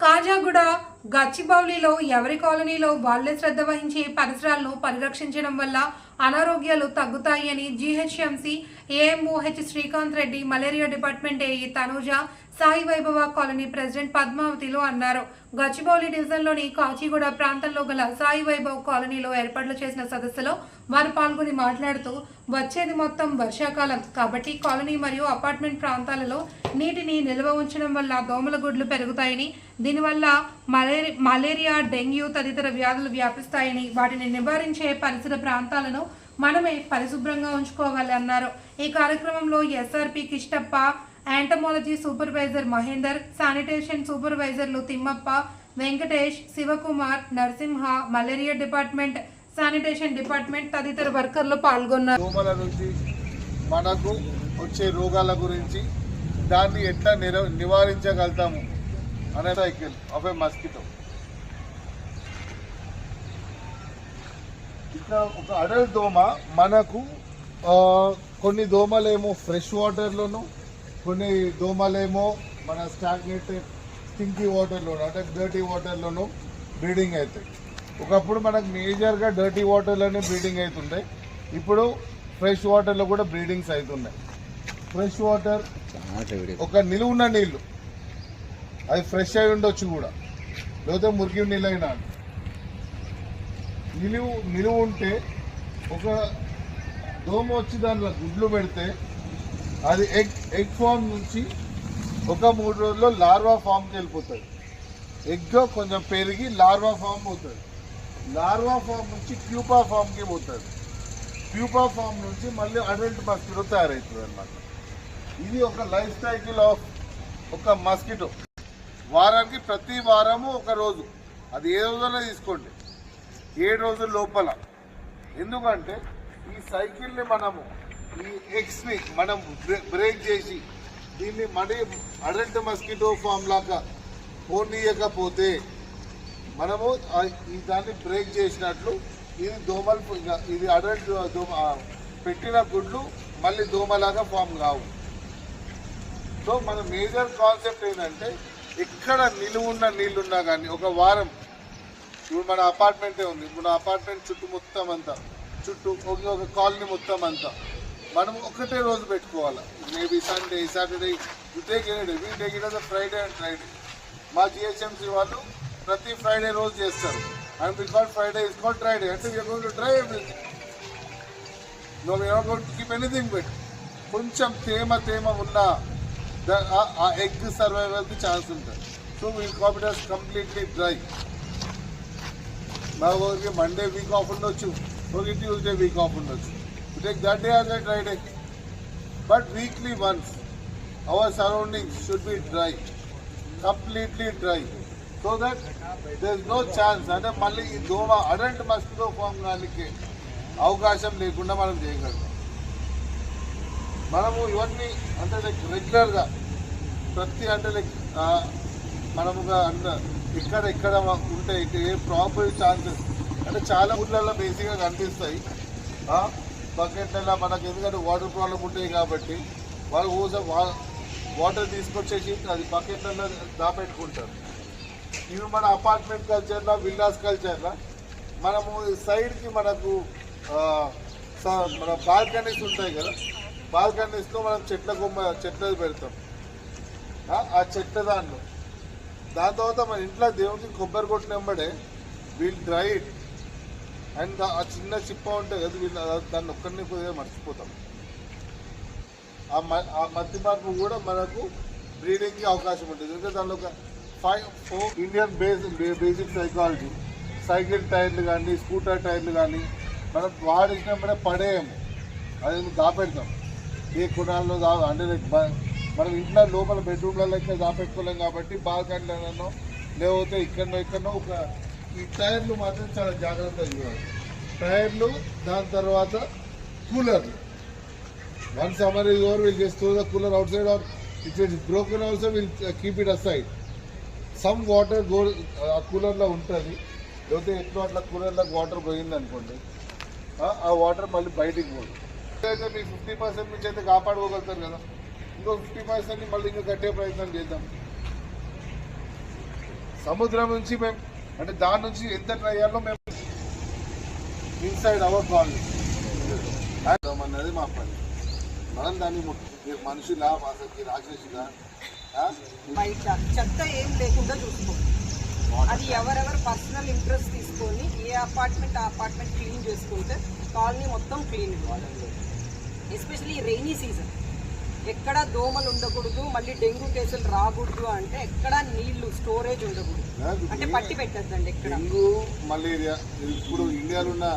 కాజాగూడ గచ్చిబౌలిలో ఎవరి కాలనీలో వాళ్ళే శ్రద్ధ వహించి పరిసరాలను పరిరక్షించడం వల్ల అనారోగ్యాలు తగ్గుతాయని GHMC GHMC AMOH Srikanth Reddy malaria department AE Tanuja Sai Vaibhava colony president పద్మావతిలో అన్నారు. గచ్చిబౌలి డివిజన్లోని కాచిగూడ ప్రాంతంలో గల సాయి వైభవ్ కాలనీలో ఏర్పాట్లు చేసిన సదస్సులో వారు పాల్గొని మాట్లాడుతూ వచ్చేది మొత్తం వర్షాకాలం. కాబట్టి కాలనీ మరియు అపార్ట్మెంట్ ప్రాంతాలలో నీటిని నిల్వ ఉంచడం వల్ల దోమల గుడ్లు పెరుగుతాయని దీనివల్ల మలేరి మలేరియా డెంగ్యూ తదితర వ్యాధులు వ్యాపిస్తాయని వాటిని నివారించే పరిసర ప్రాంతాలను మనమే పరిశుభ్రంగా ఉంచుకోవాలి అన్నారు. ఈ కార్యక్రమంలో SRP Kishtappa entomology supervisor Mahender sanitation సూపర్వైజర్లు Thimmappa Venkatesh Sivakumar Narasimha malaria department sanitation department తదితర వర్కర్లు పాల్గొన్నారు. దోమల నుంచి మనకు వచ్చే రోగాల గురించి దాన్ని ఎట్లా నివారించగలుగుతాము? Of A mosquito. ఇక్కడ ఒక అడల్ట్ దోమ మనకు కొన్ని దోమలేమో ఫ్రెష్ వాటర్లోను కొన్ని దోమలేమో మన స్టాగ్నేటెడ్ స్టింకీ వాటర్లోను అంటే డర్టీ వాటర్లోను బ్రీడింగ్ అవుతాయి. ఒకప్పుడు మనకు మేజర్గా డర్టీ వాటర్లోనే బ్రీడింగ్ అవుతుండే. ఇప్పుడు ఫ్రెష్ వాటర్లో కూడా బ్రీడింగ్స్ అవుతున్నాయి. ఫ్రెష్ వాటర్ ఒక నిలువున్న నీళ్ళు. అది ఫ్రెష్ అయి ఉండొచ్చు కూడా. లేకపోతే మురికి నీళ్ళైనా. నిలువు నిలువు ఉంటే ఒక దోమ వచ్చి దాంట్లో గుడ్లు పెడితే అది ఎగ్ ఎగ్ ఫామ్ నుంచి ఒక మూడు రోజుల్లో లార్వా ఫామ్కి వెళ్ళిపోతుంది. ఎగ్ కొంచెం పెరిగి లార్వా ఫామ్ పోతుంది. లార్వా ఫామ్ నుంచి క్యూపా ఫామ్కి పోతుంది. క్యూపా ఫామ్ నుంచి మళ్ళీ అడల్ట్ మస్కిటో తయారవుతుంది అన్నమాట. ఇది ఒక లైఫ్ సైకిల్ ఆఫ్ ఒక మస్కిటో. వారానికి ప్రతి వారము ఒక రోజు. అది ఏ రోజున తీసుకోండి. ఏడు రోజుల లోపల. ఎందుకంటే ఈ సైకిల్ని మనము ఈ ఎగ్స్ని మనం బ్రే- బ్రేక్ చేసి దీన్ని మనీ అడల్ట్ మస్కిటో ఫామ్ లాగా పోనీయకపోతే మనము ఈ దాన్ని బ్రేక్ చేసినట్లు ఇది దోమలు ఇది అడల్ట్ దోమ పెట్టిన గుడ్లు మళ్ళీ దోమలాగా ఫామ్ కావు. సో మన మేజర్ కాన్సెప్ట్ ఏంటంటే ఎక్కడ నిలువున్న నీళ్ళున్నా కానీ ఒక వారం ఇప్పుడు మన అపార్ట్మెంటే ఉంది. మన అపార్ట్మెంట్ చుట్టూ మొత్తం అంతా చుట్టూ ఒక ఒక కాలనీ మొత్తం అంతా మనం ఒకటే రోజు పెట్టుకోవాలి. Maybe Sunday Saturday you take any day we Friday and Friday మా జిహెచ్ఎంసీ వాళ్ళు ప్రతి ఫ్రైడే రోజు చేస్తారు. And because Friday is call dry day అంటే we are going to dry everything no we are going to keep anything పెట్ కొంచెం తేమ తేమ ఉన్న ద- ఆ- ఆ ఎగ్ సర్వైవల్కి ఛాన్స్ ఉంటుంది సో వీల్ కాంపిటర్స్ కంప్లీట్లీ డ్రై మా ఊరికి మండే వీక్ ఆఫ్ ఉండొచ్చు ఒక ట్యూస్డే వీక్ ఆఫ్ ఉండొచ్చు take that day as a dry day but weekly once our surroundings should be dry completely dry so that there is no chance అంటే మళ్ళీ ఈ దోమ adult mosquito form దానికి అవకాశం లేకుండా మనం చేయగలుగుతాం మనము ఇవన్నీ అంటే లైక్ రెగ్యులర్గా ప్రతి అంటే లైక్ మనముగా అంత ఇక్కడ ఇక్కడ ఉంటాయి. ఏ ప్రాపర్ ఛాన్సెస్ అంటే చాలా ఊళ్ళల్లో బేసిక్గా కనిపిస్తాయి. బకెట్లలో మనకు ఎందుకంటే వాటర్ ప్రాబ్లం ఉంటాయి కాబట్టి వాళ్ళు ఊజ వాటర్ తీసుకొచ్చేసి అది బకెట్లలో దాపెట్టుకుంటారు. ఇవి మన అపార్ట్మెంట్ కల్చర్లో విల్లాస్ కల్చర్లో మనము సైడ్కి మనకు స- మన బాల్కనీస్ ఉంటాయి కదా. బాల్కనీస్లో మనం చెట్ల కొమ్మ చెట్ల పెడతాం. ఆ, చెట్ల దాంట్లో. దాని తర్వాత మన ఇంట్లో దేవునికి కొబ్బరి కొట్టిన వెంబడే వీల్ డ్రై ఇట్. అండ్ ఆ చిన్న చిప్ప ఉంటుంది కదా వీళ్ళు దాన్ని ఒక్కరిని కొద్దిగా మర్చిపోతాం. ఆ మ ఆ మధ్య మార్పు కూడా మనకు బ్రీడింగ్కి అవకాశం ఉంటుంది. ఎందుకంటే దానిలో ఒక five four Indian base basic psychology. Cycle టైర్లు కానీ స్కూటర్ టైర్లు కానీ మనం వాడిసినప్పుడే పడేయము. అది దాపెడతాం. ఏ కుడాల్లో దా అంటే మనం ఇంట్లో లోపల బెడ్రూమ్లలో అయితే దాపెట్టుకోలేం కాబట్టి బాల్కనీలలో లేకపోతే ఇక్కడనో ఇక్కడనో ఒక ఈ టైర్లు మాత్రం చాలా జాగ్రత్తగా చూడాలి. టైర్లు దాని తర్వాత కూలర్లు. One summer is over we'll just throw the cooler outside or if it's broken also, we'll some water go ఆ కూలర్లో ఉంటుంది. లేకపోతే ఎట్లా అట్లా కూలర్లకు వాటర్ పోయింది అనుకోండి ఆ- వాటర్ మళ్ళీ బయటికి పోదు. మీ ఫిఫ్టీ పర్సెంట్ నుంచి అయితే కాపాడుకోగలుగుతారు కదా. ఇంకో ఫిఫ్టీ పర్సెంట్ని మళ్ళీ ఇంకా కట్టే ప్రయత్నం చేద్దాం. సముద్రం నుంచి మేము అంటే దాని నుంచి ఎంత ట్రై చేయాలో మేము ఇన్సైడ్ అవర్ కాలనీ అన్నది మా పని. మనం దాన్ని మీరు మనుషులా అసలు రాక్షసులా బయట చెత్త ఏం లేకుండా చూసుకోండి. అది ఎవరెవరు పర్సనల్ ఇంట్రెస్ట్ తీసుకొని ఏ అపార్ట్మెంట్ ఆ అపార్ట్మెంట్ క్లీన్ చేసుకుంటే కాలనీ మొత్తం క్లీన్ ఎస్పెషల్లీ రైనీ సీజన్ ఎక్కడ దోమలు ఉండకూడదు మళ్ళీ డెంగ్యూ కేసులు రాకూడదు అంటే ఎక్కడ నీళ్ళు స్టోరేజ్ ఉండకూడదు. అంటే పట్టి పెట్టద్దండి ఎక్కడ. డెంగ్యూ మలేరియా ఇప్పుడు ఇండియాలో ఉన్న